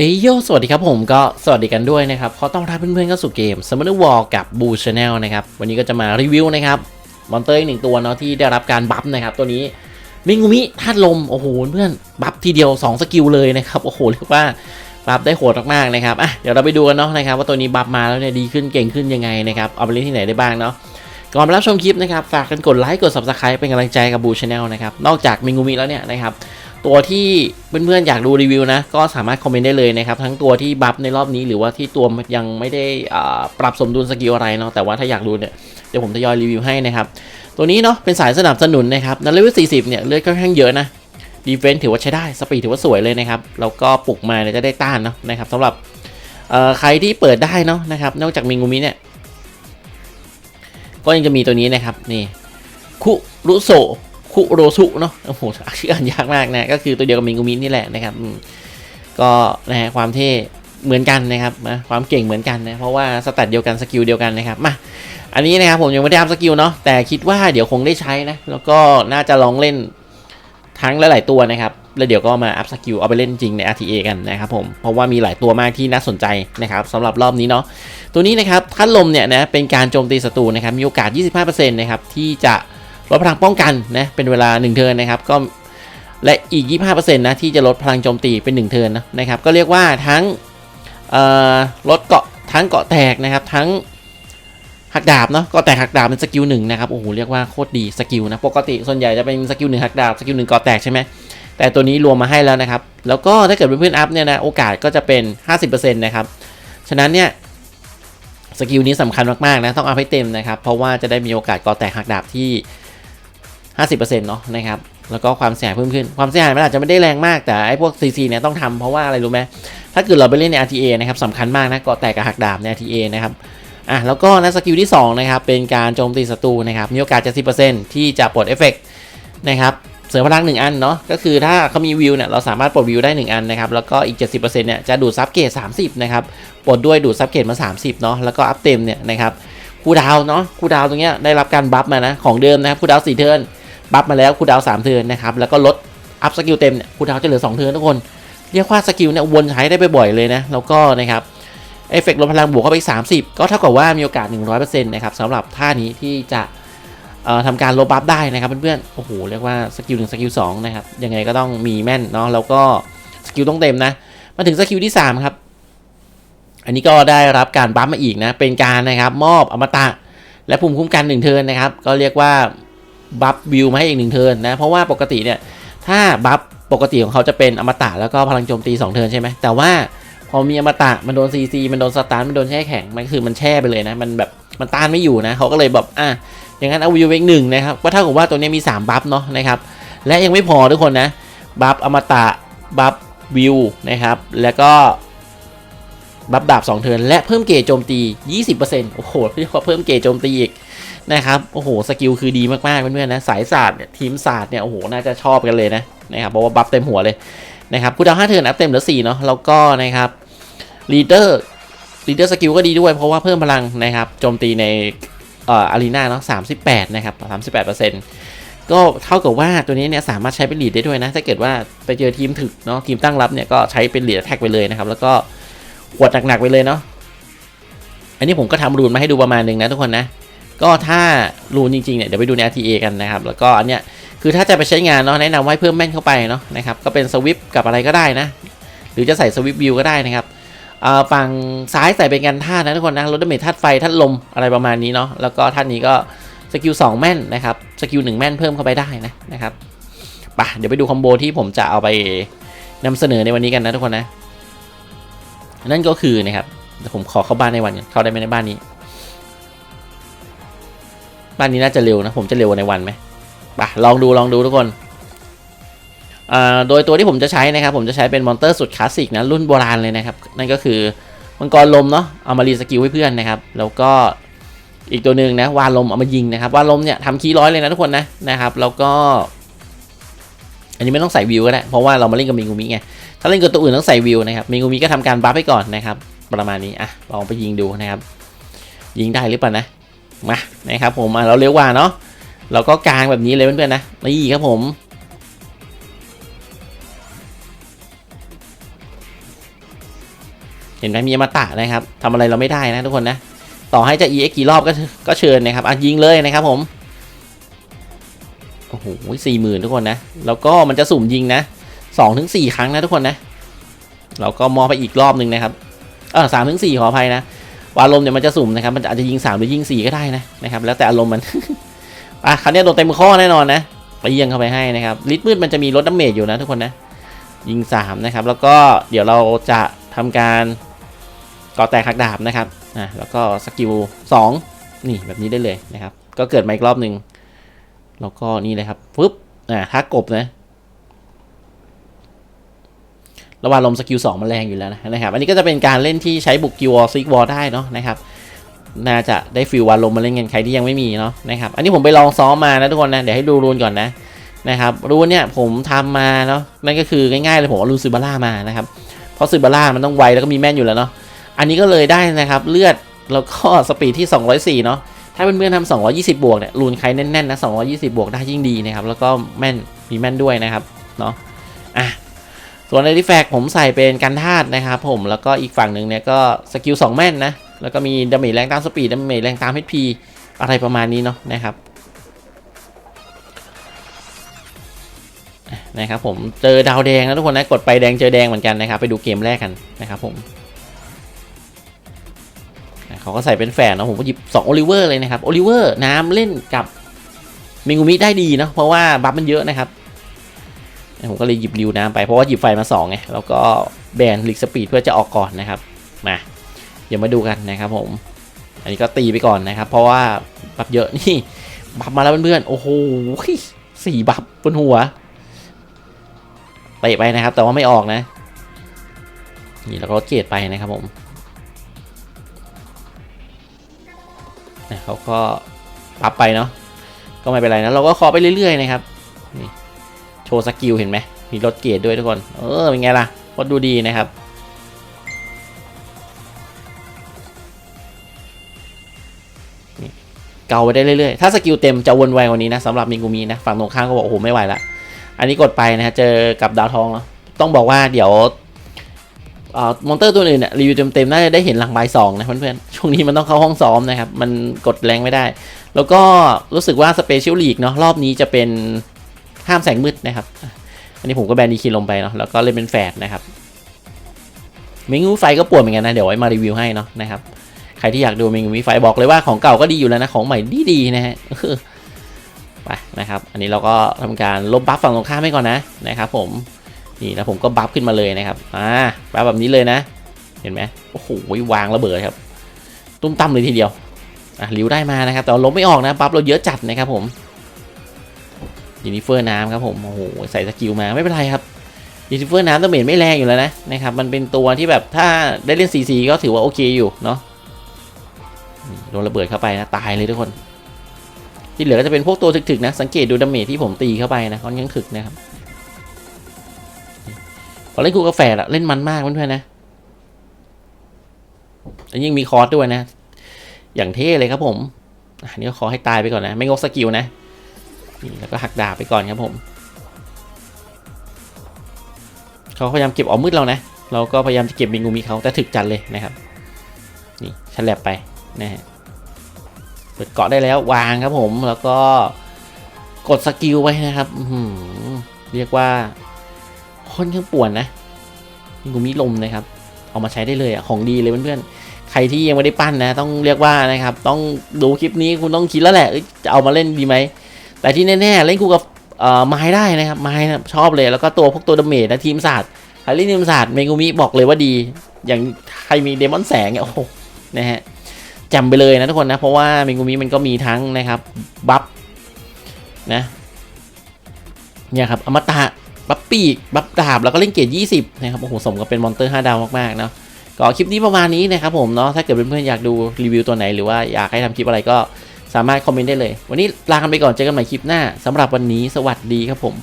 เอยโยสวัสดีครับผมก็สวัสดีกันด้วยนะครับขอต้อนรับเพื่อนๆเข้าสู่เกม Summoner War กับ Boo Channel นะครับวันนี้ก็จะมารีวิวนะครับมอนเตอร์อีกหนึ่งตัวเนาะที่ได้รับการบัฟนะครับตัวนี้มิงูมิธาตุลมโอ้โหเพื่อนบัฟทีเดียว 2 สกิลเลยนะครับโอ้โหเรียกว่าบัฟได้โหดมากๆนะครับอะเดี๋ยวเราไปดูกันเนาะนะครับว่าตัวนี้บัฟมาแล้วเนี่ยดีขึ้นเก่งขึ้นยังไงนะครับเอาไปเล่นที่ไหนได้บ้างเนาะก่อนไปรับชมคลิปนะครับฝากกันกดไลค์กด Subscribe เป็นกำลังใจกับ Boo Channel นะครับนอกจากมิงูมิแล้วเนี่ยนะครับ ตัวที่เพื่อนๆอยากดูรีวิวนะ ก็สามารถคอมเมนต์ได้เลยนะครับ ทั้งตัวที่บัฟในรอบนี้หรือว่าที่ตัวยังไม่ได้ปรับสมดุลสกิลอะไรเนาะแต่ว่าถ้าอยากดูเนี่ยเดี๋ยวผมทยอยรีวิวให้นะครับ ตัวนี้เนาะเป็นสายสนับสนุนนะครับในเลเวล40 เนี่ยเลือดค่อนข้างเยอะนะดีเฟนซ์ถือว่าใช้ได้สปีดถือว่าสวยเลยนะครับแล้วก็ปลุกมาเนี่ยจะได้ต้านเนาะนะครับสำหรับใครที่เปิดได้เนาะนะครับ นอกจากมิงูมิเนี่ยก็ยังจะมีตัวนี้นะครับนี่คุรุโซ คุโรสุเนาะโอ้โหชื่ออ่านยากมากนะก็คือตัวเดียวกับมิงกุมินนี่แหละนะครับก็นะฮะความเท่เหมือนกันนะครับนะความเก่งเหมือนกันนะเพราะว่าสแตทเดียวกันสกิลเดียวกันนะครับมาอันนี้นะครับผมยังไม่ได้อัพสกิลเนาะแต่คิดว่าเดี๋ยวคงได้ใช้นะแล้วก็น่าจะลองเล่นทั้งหลายๆตัวนะครับแล้วเดี๋ยวก็มาอัพสกิลเอาไปเล่นจริงใน RTA กันนะครับผมเพราะว่ามีหลายตัวมากที่น่าสนใจนะครับสำหรับรอบนี้เนาะตัวนี้นะครับท่านลมเนี่ยนะเป็นการโจมตีศัตรูนะครับมีโอกาส 25%นะครับที่จะ ลดพลังป้องกันนะเป็นเวลา 1 เทิร์นนะครับก็และอีก 25%นะที่จะลดพลังโจมตีเป็น 1 เทิร์นนะครับก็เรียกว่าทั้งลดเกาะทั้งเกาะแตกนะครับทั้งหักดาบเนาะเกาะแตกหักดาบเป็นสกิลหนึ่งนะครับโอ้โหเรียกว่าโคตรดีสกิลนะปกติส่วนใหญ่จะเป็นสกิลหนึ่งหักดาบสกิลหนึ่งเกาะแตกใช่ไหมแต่ตัวนี้รวมมาให้แล้วนะครับ แล้วก็ถ้าเกิดเพื่อนๆอัพเนี่ยนะโอกาสก็จะเป็น 50%นะครับฉะนั้นเนี่ยสกิลนี้สำคัญมากๆนะต้องเอาให้เต็มนะครับเพราะว่าจะได้มีโอกาสก่อแตกหักดาบที่ 50%เนาะนะครับแล้วก็ความเสียหายเพิ่มขึ้น ความเสียหายมันอาจจะไม่ได้แรงมากแต่ไอ้พวก CC เนี่ยต้องทำเพราะว่าอะไรรู้ไหมถ้าเกิดเราไปเล่นใน RTA นะครับสำคัญมากนะก่อแตกกับหักดาบใน RTA นะครับอะแล้วก็นะสกิลที่2นะครับเป็นการโจมตีศัตรูนะครับมีโอกาส70%ที่จะปลดเอฟเฟกต์นะครับเสริมพลัง1อันเนาะก็คือถ้าเขามีวิวเนี่ยเราสามารถปลดวิวได้1อันนะครับแล้วก็อีก 70%เนี่ยจะดูดซับเกต30นะครับปลดด้วยดูดซับเกตมา 30เนาะแล้วก็อัพเต็มเนี่ยนะครับคูดาวเนาะคูดาวตรงเนี้ยได้รับการบัฟมานะของเดิมนะครับคูดาว4เทิร์น บัฟมาแล้วคูดาว3เทิร์นนะครับแล้วก็ลดอัพสกิลเต็มเนี่ยคูดาวจะเหลือ2เทิร์นทุกคนเรียกว่าสกิลเนี่ยวนใช้ได้บ่อยๆเลยนะแล้วก็นะครับเอฟเฟกต์ลดพลังบวกเข้าไปอีก30 ก็เท่ากับว่ามีโอกาส 100%นะครับสำหรับท่านี้ที่จะทำการลบบัฟได้นะครับเพื่อนๆ โอ้โห เรียกว่าสกิลหนึ่งสกิลสองนะครับ ยังไงก็ต้องมีแม่นเนาะ แล้วก็สกิลต้องเต็มนะ มาถึงสกิลที่ 3 ครับ อันนี้ก็ได้รับการบัฟมาอีกนะ เป็นการนะครับมอบอมตะ และภูมิคุ้มกัน1เทิร์นนะครับ ก็เรียกว่า บัฟวิวมาให้อีก1เทิร์นนะเพราะว่าปกติเนี่ยถ้าบัฟปกติของเขาจะเป็นอมตะแล้วก็พลังโจมตี 2 เทิร์นใช่ไหมแต่ว่าพอมีอมตะมันโดนซีซีมันโดนสตาร์มันโดนแช่แข็งมันคือมันแช่ไปเลยนะมันแบบมันต้านไม่อยู่นะเขาก็เลยแบบอะอย่างนั้นเอาวิวเวกหนึ่งนะครับก็เท่ากับว่าตัวนี้มี 3 บัฟเนาะนะครับและยังไม่พอทุกคนนะบัฟอมตะบัฟวิวนะครับแล้วก็บัฟดาบ 2 เทิร์นและเพิ่มเกจโจมตี 20%โอ้โหเรียกว่าเพิ่มเกจโจมตีอีก นะครับโอ้โหสกิลคือดีมากๆเพื่อนๆนะสายศาสตร์เนี่ยทีมศาสตร์เนี่ยโอ้โหน่าจะชอบกันเลยนะนะครับเพราะว่าบัฟเต็มหัวเลยนะครับคูดาว5เทิร์นอัพเต็มเหลือ4เนาะแล้วก็นะครับลีดเดอร์ลีดเดอร์สกิลก็ดีด้วยเพราะว่าเพิ่มพลังนะครับโจมตีในเอ่ออารีนาเนาะ38นะครับ38%ก็เท่ากับว่าตัวนี้เนี่ยสามารถใช้เป็นลีดได้ด้วยนะถ้าเกิดว่าไปเจอทีมถึกเนาะทีมตั้งรับเนี่ยก็ใช้เป็นลีดแท็กไปเลยนะครับแล้วก็ขวดหนักๆไปเลยเนาะอันนี้ผมก็ทำรูนมาให้ดูประมาณหนึงนะทุกคนนะ ก็ถ้ารูนจริงๆเนี่ยเดี๋ยวไปดูใน RTA กันนะครับแล้วก็อันเนี้ยคือถ้าจะไปใช้งานเนาะแนะนำไว้เพิ่มแม่นเข้าไปเนาะนะครับก็เป็นสวิปกับอะไรก็ได้นะ หรือจะใส่สวิปวิวก็ได้นะครับฝั่งซ้ายใส่เป็นกันธาตุนะทุกคนนะรถดเมทธาตุไฟธาตุลมอะไรประมาณนี้เนาะแล้วก็ท่านนี้ก็สกิล2แม่นนะครับสกิล1แม่นเพิ่มเข้าไปได้นะนะครับปะเดี๋ยวไปดูคอมโบที่ผมจะเอาไปนำเสนอในวันนี้กันนะทุกคนนะ นั่นก็คือนะครับผมขอเข้าบ้านในวันเข้าได้ไหมในบ้านนี้ บ้านนี้น่าจะเร็วนะ ผมจะเร็วในวันไหมปะลองดูลองดูทุกคนโดยตัวที่ผมจะใช้นะครับ ผมจะใช้เป็นมอนเตอร์สุดคลาสสิกนะรุ่นโบราณเลยนะครับ นั่นก็คือมังกรลมเนาะเอามารีสกิลให้เพื่อนนะครับ แล้วก็อีกตัวหนึ่งนะวานลมเอามายิงนะครับวานลมเนี่ยทำคีย์ร้อยเลยนะทุกคนนะนะครับแล้วก็ อันนี้ไม่ต้องใส่วิวก็ได้เพราะว่าเรามาเล่นกับมิงูมิไงถ้าเล่นกับตัวอื่นต้องใส่วิวนะครับมิงูมิก็ทำการบัฟให้ก่อนนะครับ ประมาณนี้อะลองไปยิงดูนะครับ ยิงได้หรือเปล่านะ มานะครับผมเราเร็วกว่าเนาะเราก็กลางแบบนี้เลยเพื่อนๆนะนี่ครับผมเห็นไหมมีอมตะนะครับทำอะไรเราไม่ได้นะทุกคนนะ ต่อให้จะ EX กี่รอบก็ก็เชิญนะครับอะยิงเลยนะครับผมโอ้โหสี่หมื่นทุกคนนะ แล้วก็มันจะสุ่มยิงนะสองถึงสี่ครั้งนะทุกคนนะแล้วก็มอไปอีกรอบหนึ่งนะครับเออสามถึงสี่ขออภัยนะ วาลมเนี่ยมันจะสุ่มนะครับ มันอาจจะยิงสามหรือยิงสี่ก็ได้นะนะครับแล้วแต่อารมณ์มันอะคราวนี้โดนเต็มข้อแน่นอนนะไปยียงเข้าไปให้นะครับลิตมืดมันจะมีลดดาเมจอยู่นะทุกคนนะยิงสามนะครับแล้วก็เดี๋ยวเราจะทำการก่อแตกหักดาบนะครับอะแล้วก็สกิลสองนี่แบบนี้ได้เลยนะครับ ก็เกิดมาอีกรอบหนึ่งแล้วก็นี่เลยครับปึ๊บอ่าถ้ากบนะ ระหว่างลมสกิลสองมันแรงอยู่แล้วนะนะครับอันนี้ก็จะเป็นการเล่นที่ใช้บุกกิวอซิกวอลได้เนาะนะครับน่าจะได้ฟิลวาลมมาเล่นกันใครที่ยังไม่มีเนาะนะครับอันนี้ผมไปลองซ้อมมานะทุกคนนะเดี๋ยวให้ดูรูนก่อนนะนะครับรูนเนี่ยผมทำมาเนาะนั่นก็คือง่ายๆเลยผมเอารูนซูบาร่ามานะครับเพราะซูบาร่ามันต้องไวแล้วก็มีแม่นอยู่แล้วเนาะอันนี้ก็เลยได้นะครับเลือดแล้วก็สปีดที่ 204 เนาะถ้าเพื่อนๆทำ220 บวกเนี่ยรูนใครแน่นๆนะ220 บวกได้ยิ่งดีนะครับแล้วก็แม่นมีแม่นด้วยนะครับเนาะ ส่วนในที่แฟกผมใส่เป็นกันธาตุนะครับผมแล้วก็อีกฝั่งหนึ่งเนี่ยก็สกิล2แม่นนะ แล้วก็มีดาเมจแรงตามสปีดดาเมจแรงตาม HP อะไรประมาณนี้เนาะนะครับนะครับผมเจอดาวแดงนะทุกคนนะกดไปแดงเจอแดงเหมือนกันนะครับ ไปดูเกมแรกกันนะครับผมเขาก็ใส่เป็นแฝดนะผมก็หยิบ2โอลิเวอร์เลยนะครับโอลิเวอร์น้ำเล่นกับมิงูมิได้ดีเนาะเพราะว่าบัฟมันเยอะนะครับ ผมก็เลยหยิบริวน้ำไปเพราะว่าหยิบไฟมา2ไงแล้วก็แบนลิกสปีดเพื่อจะออกก่อนนะครับมาเดี๋ยวมาดูกันนะครับผม อันนี้ก็ตีไปก่อนนะครับ เพราะว่าบัฟเยอะนี่บัฟมาแล้วเพื่อนๆโอ้โหสี่บัฟบนหัวเตะไปนะครับ แต่ว่าไม่ออกนะ นี่แล้วก็เกตไปนะครับผมเขาก็ปับไปเนาะก็ไม่เป็นไรนะเราก็เคาะไปเรื่อยๆนะครับนี่ ชว์สกิลเห็นไหม มีลดเกรดด้วยทุกคน เออ เป็นไงล่ะพอดูดีนะครับ เกาไปได้เรื่อยๆ ถ้าสกิลเต็มจะวนไวกว่านี้นะสำหรับมิงกูมีนะ ฝั่งตรงข้ามก็บอกโอ้โหไม่ไหวละ อันนี้กดไปนะฮะ เจอกับดาวทองแล้ว ต้องบอกว่าเดี๋ยวมอนเตอร์ตัวอื่นเนี่ยรีวิวเต็มๆน่าจะได้เห็นหลังใบสองนะเพื่อนๆ ช่วงนี้มันต้องเข้าห้องซ้อมนะครับ มันกดแรงไม่ได้ แล้วก็รู้สึกว่าสเปเชียลลีกเนาะรอบนี้จะเป็น ห้ามแสงมืดนะครับ อันนี้ผมก็แบนดีคีลงไปเนาะแล้วก็เล่นเป็นแฝดนะครับเมงูไฟก็ปวดเหมือนกันนะ เดี๋ยวไว้มารีวิวให้เนาะนะครับใครที่อยากดูเมงูไฟบอกเลยว่าของเก่าก็ดีอยู่แล้วนะ ของใหม่ดีๆนะฮะไปนะครับ อันนี้เราก็ทำการลบบัฟฝั่งตรงข้ามให้ก่อนนะนะครับ ผมนี่แล้วผมก็บัฟขึ้นมาเลยนะครับอ่าบัฟแบบนี้เลยนะ เห็นไหมโอ้โหวางระเบิดครับ ตุ้มตั้มเลยทีเดียวอะริวได้มานะครับ แต่ล้มไม่ออกนะบัฟเราเยอะจัดนะครับผม ยูนิเฟอร์น้ำครับผมโอ้โหใส่สกิลมาไม่เป็นไรครับยูนิเฟอร์น้ำตัวเมจไม่แรงอยู่แล้วนะนะครับมันเป็นตัวที่แบบถ้าได้เล่นซีซีก็ถือว่าโอเคอยู่เนาะโดนระเบิดเข้าไปนะตายเลยทุกคน ที่เหลือก็จะเป็นพวกตัวถึกๆนะ สังเกตดูดาเมจที่ผมตีเข้าไปนะค่อนข้างถึกนะครับพอเล่นคู่กาแฟละเล่นมันมากเพื่อนๆนะแล้วยิ่งมีคอร์สด้วยนะ อย่างเท่เลยครับผมอันนี้ก็ขอให้ตายไปก่อนนะ ไม่งกสกิลนะ นี่แล้วก็หักดาบไปก่อนครับผม เขาพยายามเก็บออกมืดเรานะ เราก็พยายามจะเก็บมิงูมีเขาแต่ถึกจัดเลยนะครับ นี่ฉลับไปนะฮะเปิดเกาะได้แล้ววางครับผม แล้วก็กดสกิลไว้นะครับเรียกว่าค่อนข้างป่วนนะมิงูมีลมนะครับ เอามาใช้ได้เลยอะของดีเลยเพื่อนใครที่ยังไม่ได้ปั้นนะ ต้องเรียกว่านะครับ ต้องดูคลิปนี้คุณต้องคิดแล้วแหละจะเอามาเล่นดีไหม แต่ที่แน่ๆเล่นคู่กับไม้ได้นะครับไม้นะชอบเลยแล้วก็ตัวพวกตัวดาเมจนะทีมศาสตร์ใครเล่นทีมศาสตร์เมงูมิบอกเลยว่าดี อย่างใครมีเดมอนแสงเนี่ยโอ้โหนะฮะจำไปเลยนะทุกคนนะ เพราะว่าเมงูมิมันก็มีทั้งนะครับบัฟนะเนี่ยครับอมตะบัฟปีกบัฟดาบแล้วก็เล่นเกรด20 นะครับโอ้โหสมกับเป็นมอนเตอร์ 5 ดาวมากๆเนาะก็คลิปนี้ประมาณนี้นะครับผมเนาะถ้าเกิดเพื่อนๆอยากดูรีวิวตัวไหนหรือว่าอยากให้ทำคลิปอะไรก็ สามารถคอมเมนต์ได้เลย วันนี้ลากันไปก่อนเจอกันใหม่คลิปหน้าสำหรับวันนี้สวัสดีครับผม